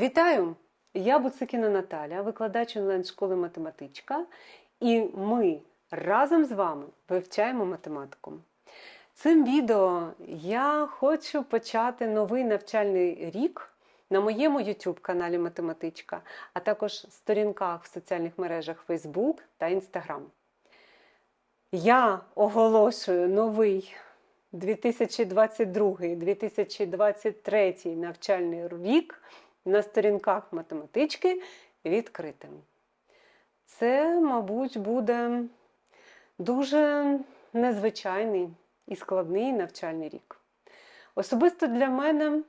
Вітаю! Я Буцикіна Наталя, викладач онлайн-школи математичка, і ми разом з вами вивчаємо математику. Цим відео я хочу почати новий навчальний рік на моєму YouTube каналі Математичка, а також сторінках в соціальних мережах Facebook та Instagram. Я оголошую новий 2022-2023 навчальний рік на сторінках математички відкритим. Це, мабуть, буде дуже незвичайний і складний навчальний рік. Особисто для мене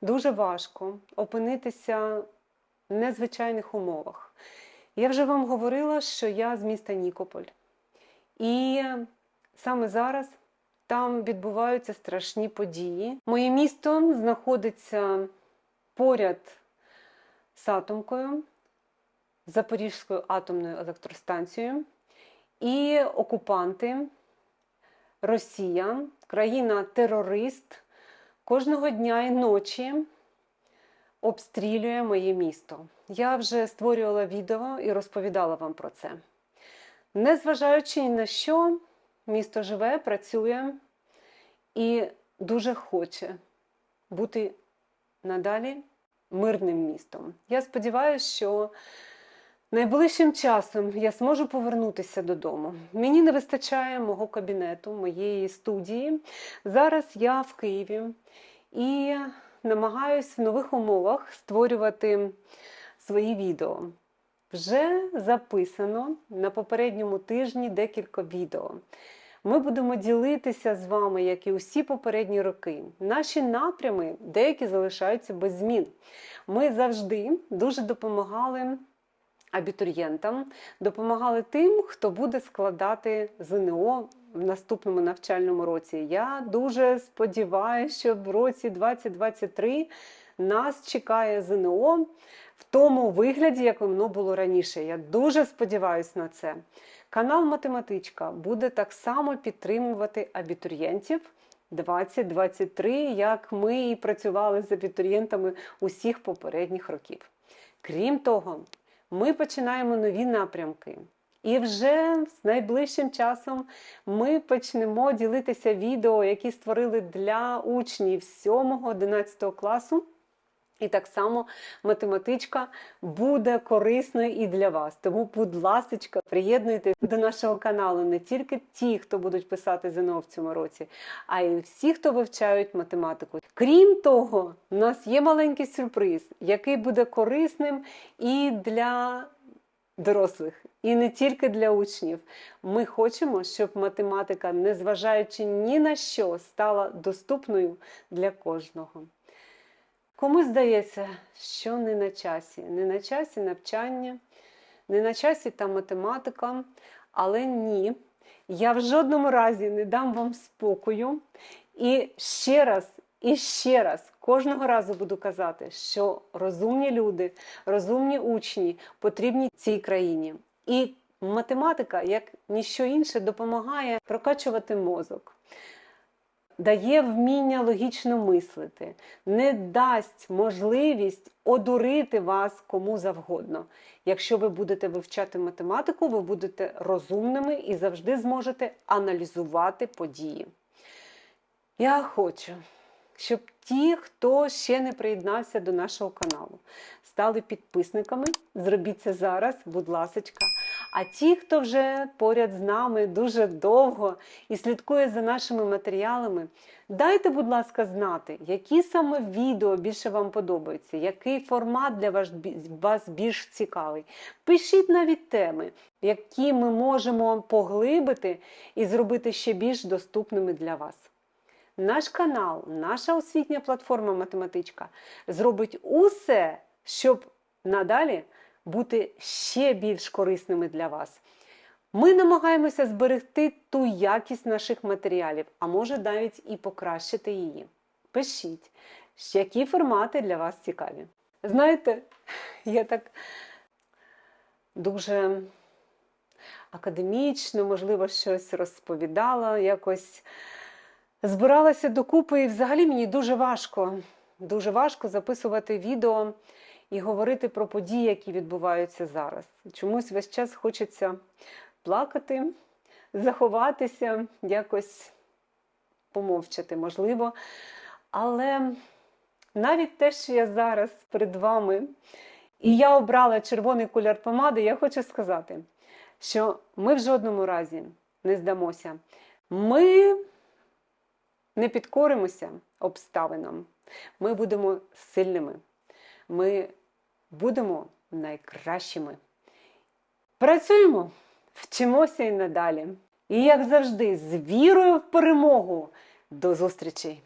дуже важко опинитися в незвичайних умовах. Я вже вам говорила, що я з міста Нікополь. І саме зараз там відбуваються страшні події. Моє місто знаходиться поряд з атомкою, Запорізькою атомною електростанцією, і окупанти, Росія, країна-терорист, кожного дня і ночі обстрілює моє місто. Я вже створювала відео і розповідала вам про це. Незважаючи ні на що, місто живе, працює і дуже хоче бути надалі мирним містом. Я сподіваюся, що найближчим часом я зможу повернутися додому. Мені не вистачає мого кабінету, моєї студії. Зараз я в Києві і намагаюся в нових умовах створювати свої відео. Вже записано на попередньому тижні декілька відео. Ми будемо ділитися з вами, як і усі попередні роки. Наші напрями деякі залишаються без змін. Ми завжди дуже допомагали абітурієнтам, допомагали тим, хто буде складати ЗНО в наступному навчальному році. Я дуже сподіваюся, що в році 2023 нас чекає ЗНО в тому вигляді, як воно було раніше. Я дуже сподіваюся на це. Канал Математичка буде так само підтримувати абітурієнтів 2023, як ми і працювали з абітурієнтами усіх попередніх років. Крім того, ми починаємо нові напрямки. І вже з найближчим часом ми почнемо ділитися відео, які створили для учнів 7-11 класу. І так само математичка буде корисною і для вас. Тому, будь ласка, приєднуйтесь до нашого каналу не тільки ті, хто будуть писати ЗНО в цьому році, а й всі, хто вивчають математику. Крім того, у нас є маленький сюрприз, який буде корисним і для дорослих, і не тільки для учнів. Ми хочемо, щоб математика, незважаючи ні на що, стала доступною для кожного. Комусь здається, що не на часі, не на часі навчання, не на часі та математика, але ні, я в жодному разі не дам вам спокою. І ще раз, і ще раз, кожного разу буду казати, що розумні люди, розумні учні потрібні цій країні. І математика, як ніщо інше, допомагає прокачувати мозок дає вміння логічно мислити, не дасть можливість одурити вас кому завгодно. Якщо ви будете вивчати математику, ви будете розумними і завжди зможете аналізувати події. Я хочу, щоб ті, хто ще не приєднався до нашого каналу, стали підписниками. Зробіть це зараз, будь ласочка. А ті, хто вже поряд з нами дуже довго і слідкує за нашими матеріалами, дайте, будь ласка, знати, які саме відео більше вам подобаються, який формат для вас більш цікавий. Пишіть навіть теми, які ми можемо поглибити і зробити ще більш доступними для вас. Наш канал, наша освітня платформа Математичка зробить усе, щоб надалі бути ще більш корисними для вас. Ми намагаємося зберегти ту якість наших матеріалів, а може навіть і покращити її. Пишіть, які формати для вас цікаві. Знаєте, я так дуже академічно, можливо, щось розповідала, якось збиралася докупи, і взагалі мені дуже важко дуже важко записувати відео і говорити про події, які відбуваються зараз. Чомусь весь час хочеться плакати, заховатися, якось помовчати, можливо. Але навіть те, що я зараз перед вами, і я обрала червоний кольор помади, я хочу сказати, що ми в жодному разі не здамося. Ми не підкоримося обставинам. Ми будемо сильними. Ми будемо найкращими. Працюємо, вчимося і надалі. І як завжди, з вірою в перемогу. До зустрічі!